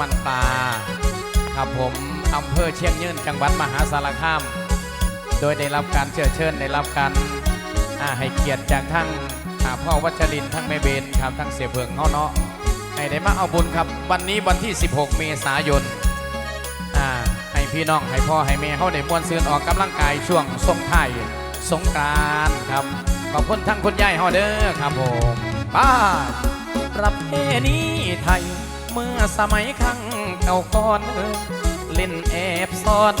มันตา ครับผมอำเภอเชียงยืนจังหวัดมหาสารคาม โดยได้รับการเชิญเชิญได้รับการให้เกียรติจากทั้งพ่อวัชรินทั้งแม่เบนครับทั้งเสียเพิงเฮาเนาะให้ได้มาเอาบุญครับ วันนี้วันที่ 16 เมษายนให้พี่น้องให้พ่อให้แม่เฮาได้มวนซืนออกกำลังกายช่วงสงท้ายสงกานต์ครับขอบคุณทั้งคุณยายเฮาเด้อครับผมป้าประเพณีไทย มื่อสมัยครั้งเก่าก่อนเล่นแอบซ่อน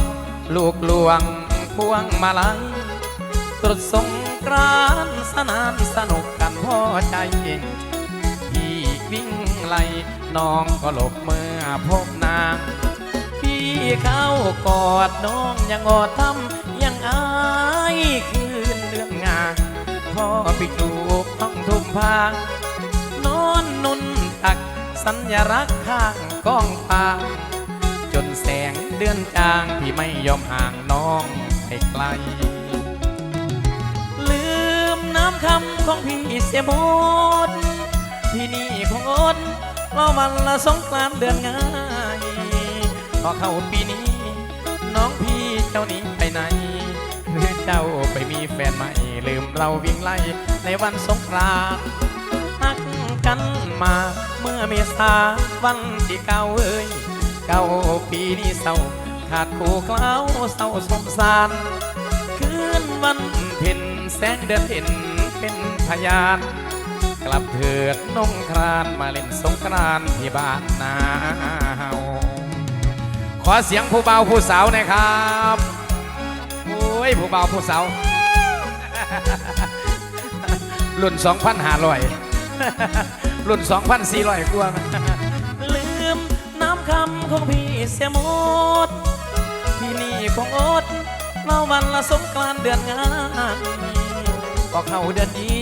ลูกหลวงพวงมาลัยตรุษสงกรานสนานสนุกกันพ่อใจพี่วิ่งไล่น้องก็หลบเมื่อพบนาง พี่เข้ากอดน้องยังอดทำยังอายคืนเรื่องงานพ่อไปจูบต้องทุ่มพางนอนนุน สัญลักษณ์ข้างกองฟางจนแสงเดือนจางพี่ไม่ยอมห่างน้องให้ไกล ลืมน้ำคำของพี่เสียหมดที่นี่คงอดเพราะวันละสงกรานเดือนง่ายพอเข้าปีนี้ น้องพี่เจ้านี้ไปไหนหรือเจ้าไปมีแฟนใหม่ลืมเราวิ่งไล่ในวันสงกราน มา เมื่อเมษาวันที่เก้าเอ้ยเก้าปีนี้เศร้าขาดคู่เคล้าเศร้าสมสารคืนวันเพ็ญแสงเดือนเห็นเป็นพยาน กลับเถิดนงครานมาเล่นสงกรานต์ที่บ้านนาเฮาขอเสียงผู้เบาผู้สาวหน่อยครับโอ้ยผู้เบาผู้สาวรุ่น2,500รุ่ น 2,400กว่าลืมน้ำคำของพี่เสียหมดที่นี่คงอดเล่าวันละสงกรานเดือนงานก็เข้าเดือนดี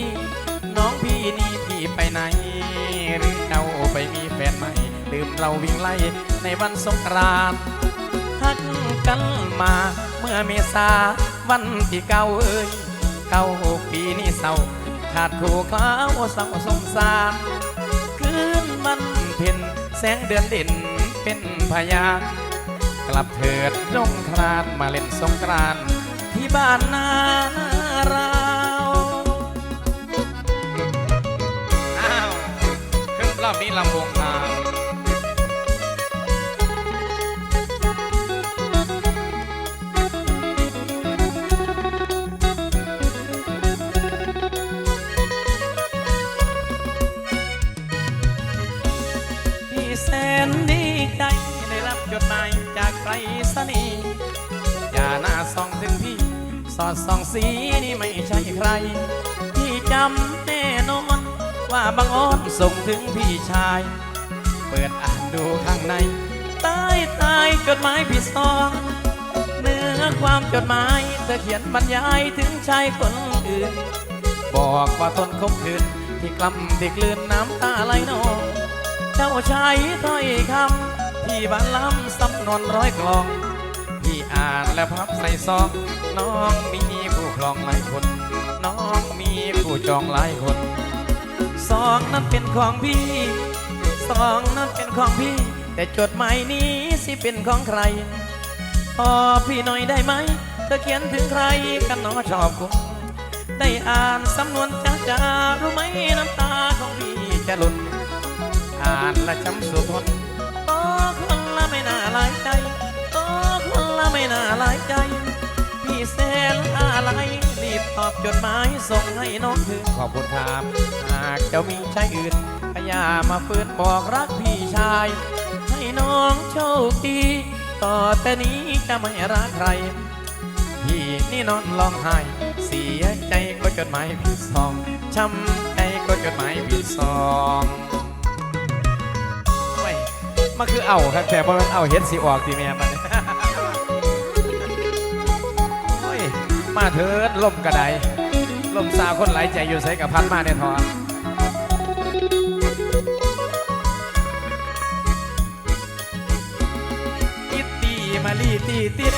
น้องพี่นี่พี่ไปไหน หรือเจ้าไปมีแฟนใหม่ลืมเราวิ่งไล่ในวันสงกรานต์ฮักกันมาเมื่อเมษาวันที่เก้าเอ้ยเก้าปีนี้เศร้าขาดคู่คล้าวเศร้าสงสาร มันเพ็นแสงเดือนเด่นเป็นพยานกลับเถิดนงครานมาเล่นสงกรานต์ที่บ้านนา ไปสนีอย่าหน้าส่องถึงพี่ สอดส่องสีนี่ไม่ใช่ใคร พี่จำแน่นอนว่าบางอ้อนส่งถึงพี่ชาย เปิดอ่านดูข้างในใต้ใต้จดหมายพี่ซองเนื้อความจดหมายเธอเขียนบรรยายถึงชายคนอื่น บอกว่าทนคบคืนที่กล้ำที่กลืนน้ำตาไหลนอง เจ้าชายถ้อยคำ พี่บานล้ำสำนวนร้อยกลอง พี่อ่านและพับใส่ซอง น้องมีผู้ครองหลายคน น้องมีผู้จองหลายคนซองนั้นเป็นของพี่ซองนั้นเป็นของพี่ แต่จดหมายนี้สิเป็นของใครพอพี่หน่อยได้ไหมเธอเขียนถึงใครกันหนอชอบคุณได้อ่านสำนวนจ้าจ้ารู้ไหมน้ำตาของพี่จะหล่นอ่านและจำสุทน ใจ พี่แสนอะไรรีบตอบจดหมายส่งให้น้องถึงขอบคุณครับ หากเจ้ามีชายอื่นพยามาฟื้นบอกรักพี่ชาย ให้น้องโชคดี ต่อแต่นี้จะไม่รักใคร พี่นี่นอนร้องไห้ เสียใจก็จดหมายพี่ซองช้ำใจก็จดหมายพี่ซองมันคือเอาครับแต่ว่ามันเอาเห็ดสีออกทีแม่มัน มาเถิดลมกระไดลมสาวคนไหลใจอยู่ใส่กับพันมาในทอติดตีมาลีตีติด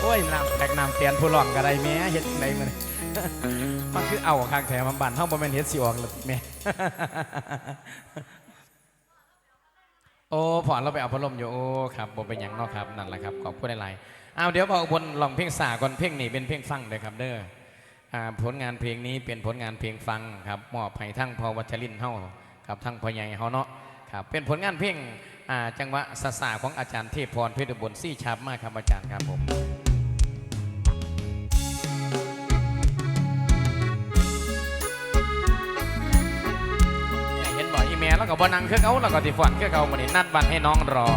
โอ้ยนำแตกนำเตียนผู้หลองกระไดแม่เห็ดไหนมันมันคือเอาข้างแถมมันบันเท่าบ่แม่นเฮ็ดสิออกเลยแม่ โอ้พอเราไปเอาพัดลมอยู่โอ้ครับบ่เป็นอย่างนอกครับนั่นแหละครับขอบคุณหลายๆเอาเดี๋ยวพอบนลองเพลงสาก่อนเพลงนี่เป็นเพลงฟังเลยครับเด้ออ่าผลงานเพลงนี้เป็นผลงานเพลงฟังครับมอบให้ทั้งพอวัชรินทร์เฮาครับทั้งพ่อใหญ่เฮาเนาะครับเป็นผลงานเพลงอ่าจังหวะสสาของอาจารย์เทพพรเพชรอุบลซี่ชับมากครับอาจารย์ครับผม แล้วก็บนังคือเขาแล้วก็สิฟอนคือเขาวันนี้นัดวันให้น้องรอ